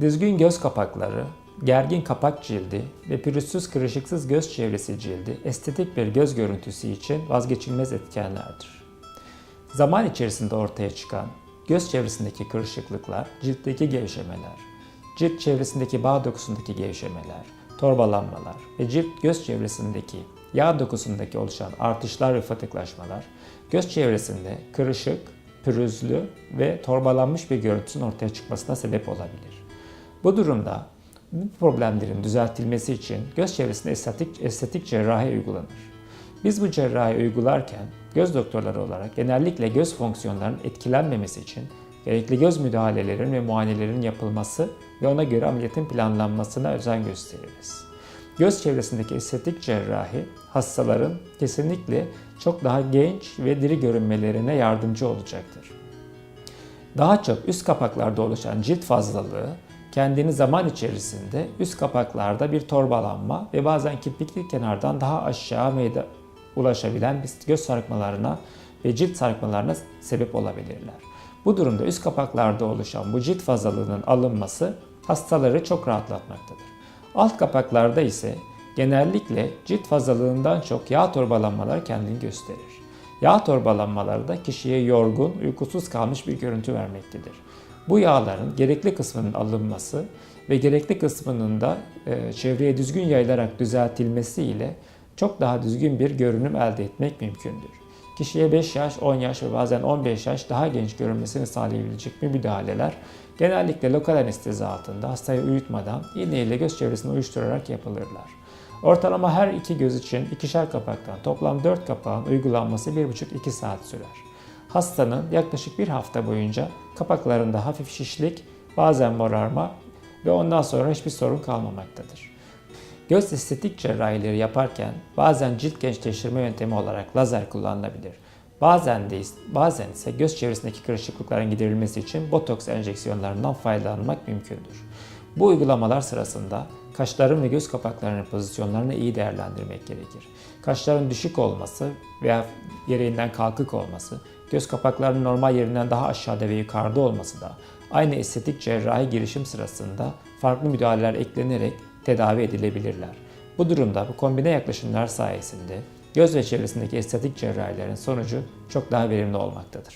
Düzgün göz kapakları, gergin kapak cildi ve pürüzsüz kırışıksız göz çevresi cildi estetik bir göz görüntüsü için vazgeçilmez etkenlerdir. Zaman içerisinde ortaya çıkan göz çevresindeki kırışıklıklar, ciltteki gevşemeler, cilt çevresindeki bağ dokusundaki gevşemeler, torbalanmalar ve cilt göz çevresindeki yağ dokusundaki oluşan artışlar ve fıtıklaşmalar göz çevresinde kırışık, pürüzlü ve torbalanmış bir görüntüsün ortaya çıkmasına sebep olabilir. Bu durumda bu problemlerin düzeltilmesi için göz çevresinde estetik, estetik cerrahi uygulanır. Biz bu cerrahi uygularken göz doktorları olarak genellikle göz fonksiyonlarının etkilenmemesi için gerekli göz müdahalelerin ve muayenelerin yapılması ve ona göre ameliyatın planlanmasına özen gösteririz. Göz çevresindeki estetik cerrahi hastaların kesinlikle çok daha genç ve diri görünmelerine yardımcı olacaktır. Daha çok üst kapaklarda oluşan cilt fazlalığı kendini zaman içerisinde üst kapaklarda bir torbalanma ve bazen kirpikli kenardan daha aşağı meyda ulaşabilen göz sarkmalarına ve cilt sarkmalarına sebep olabilirler. Bu durumda üst kapaklarda oluşan bu cilt fazlalığının alınması hastaları çok rahatlatmaktadır. Alt kapaklarda ise genellikle cilt fazlalığından çok yağ torbalanmalar kendini gösterir. Yağ torbalanmaları da kişiye yorgun, uykusuz kalmış bir görüntü vermektedir. Bu yağların gerekli kısmının alınması ve gerekli kısmının da e, çevreye düzgün yayılarak düzeltilmesi ile çok daha düzgün bir görünüm elde etmek mümkündür. Kişiye 5 yaş, 10 yaş ve bazen 15 yaş daha genç görünmesini sağlayabilecek bir müdahaleler genellikle lokal anestezi altında hastayı uyutmadan iğne ile göz çevresini uyuşturarak yapılırlar. Ortalama her iki göz için ikişer kapaktan toplam 4 kapağın uygulanması 1,5-2 saat sürer. Hastanın yaklaşık bir hafta boyunca kapaklarında hafif şişlik, bazen morarma ve ondan sonra hiçbir sorun kalmamaktadır. Göz estetik cerrahileri yaparken bazen cilt gençleştirme yöntemi olarak lazer kullanılabilir. Bazen de bazen ise göz çevresindeki kırışıklıkların giderilmesi için botoks enjeksiyonlarından faydalanmak mümkündür. Bu uygulamalar sırasında kaşların ve göz kapaklarının pozisyonlarını iyi değerlendirmek gerekir. Kaşların düşük olması veya gereğinden kalkık olması, göz kapaklarının normal yerinden daha aşağıda ve yukarıda olması da aynı estetik cerrahi girişim sırasında farklı müdahaleler eklenerek tedavi edilebilirler. Bu durumda bu kombine yaklaşımlar sayesinde göz ve çevresindeki estetik cerrahilerin sonucu çok daha verimli olmaktadır.